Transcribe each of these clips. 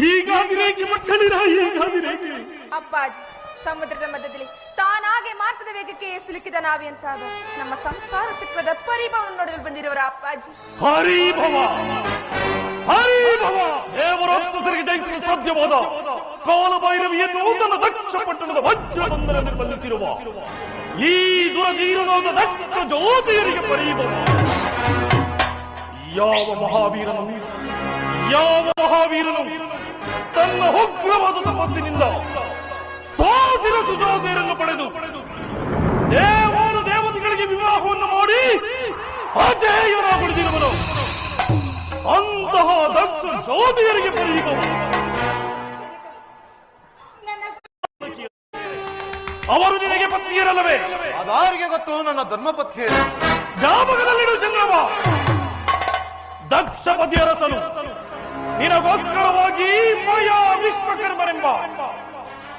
ಹೀಗಾದಿರೇಕೆ ಮಕ್ಕಳಿರ ಹೀಗಾದಿರೇಕೆ ಅಪ್ಪಾಜಿ ಸಮುದ್ರದ ಮಧ್ಯದಲ್ಲಿ ತಾನಾಗೆ ಮಾರ್ಗದ ವೇಗಕ್ಕೆ ಸಿಲುಕಿದ ನಾವಿ ಅಂತಾದ. ನಮ್ಮ ಸಂಸಾರ ಚಕ್ರದ ಪರಿಭವನ ನೋಡಲು ಬಂದಿರುವರ ಅಪ್ಪಾಜಿ. ಹರಿಭವ ಹರಿಭವ ದೇವರಾಕ್ಷಸರಿಗೆ ಜಯಿಸಲು ಸಾಧ್ಯವಾದ ಕಾಲಭೈರವಿಯನ್ನು ತನ್ನ ದಕ್ಷ ಪಟ್ಟಣದ ವಜ್ರ ಬಂಧನದಲ್ಲಿ ಬಂಧಿಸಿರುವ ಈ ದುರಧೀರನಾದ ದಕ್ಷ ಜ್ಯೋತಿಯರಿಗೆ ಪರಿಭವ. ಯಾವ ಮಹಾವೀರನು ಯಾವ ಮಹಾವೀರನು? ತನ್ನ ಉಗ್ರವಾದ ತಪಸ್ಸಿನಿಂದ ಸಾಸಿರ ಸುಜಾತೆಯರನ್ನು ಪಡೆದು ದೇವಾನ ದೇವತೆಗಳಿಗೆ ವಿವಾಹವನ್ನು ಮಾಡಿ ಅಜೇಯನಾಗುಳಿದಿರುವನು ಅಂತಹ ದಕ್ಷ ಜ್ಯೋತಿಯರಿಗೆ ಪರಿಭವ ಅವರು ನಿನಗೆ ಪತ್ನಿಯರಲ್ಲವೇ? ಅದಾರಿಗೆ ಗೊತ್ತು ನನ್ನ ಧರ್ಮಪತ್ನಿ ಜ್ಞಾಪಕದಲ್ಲಿಡು ಚಂದ್ರಮ ದಕ್ಷ ಬದಿಯರಸನು ನಿನಗೋಸ್ಕರವಾಗಿ ಮಾಯಾ ವಿಶ್ವಕರ್ಮರೆಂಬ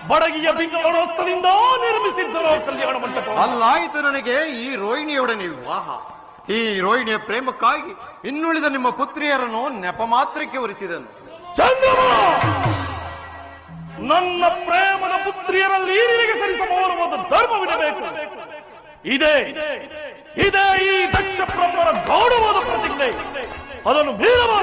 ಬಡಗಿಯ ಬಿಂಗವನಸ್ತದಿಂದ ನಿರ್ಮಿಸಿದ್ದರು ಕಲ್ಯಾಣ ಮಂಟಪ. ಅಲ್ಲಾಯಿತು ನನಗೆ ಈ ರೋಹಿಣಿಯೊಡನೆ ವಿವಾಹ ಈ ರೋಹಿಣಿಯ ಪ್ರೇಮಕ್ಕಾಗಿ ಇನ್ನುಳಿದ ನಿಮ್ಮ ಪುತ್ರಿಯರನ್ನು ನೆಪ ಮಾತ್ರಕ್ಕೆ ಒರಿಸಿದನು ಚಂದ್ರಮ! ನನ್ನ ಪ್ರೇಮದ ಪುತ್ರಿಯರಲ್ಲಿ ನಿನಗೆ ಸರಿಸಬಹುದಾದ ಧರ್ಮವಿರಬೇಕು. ಇದೇ. ಇದೇ. ಈ ದಕ್ಷ ಬ್ರಹ್ಮನ ಗೌರವದ Alanım merhaba.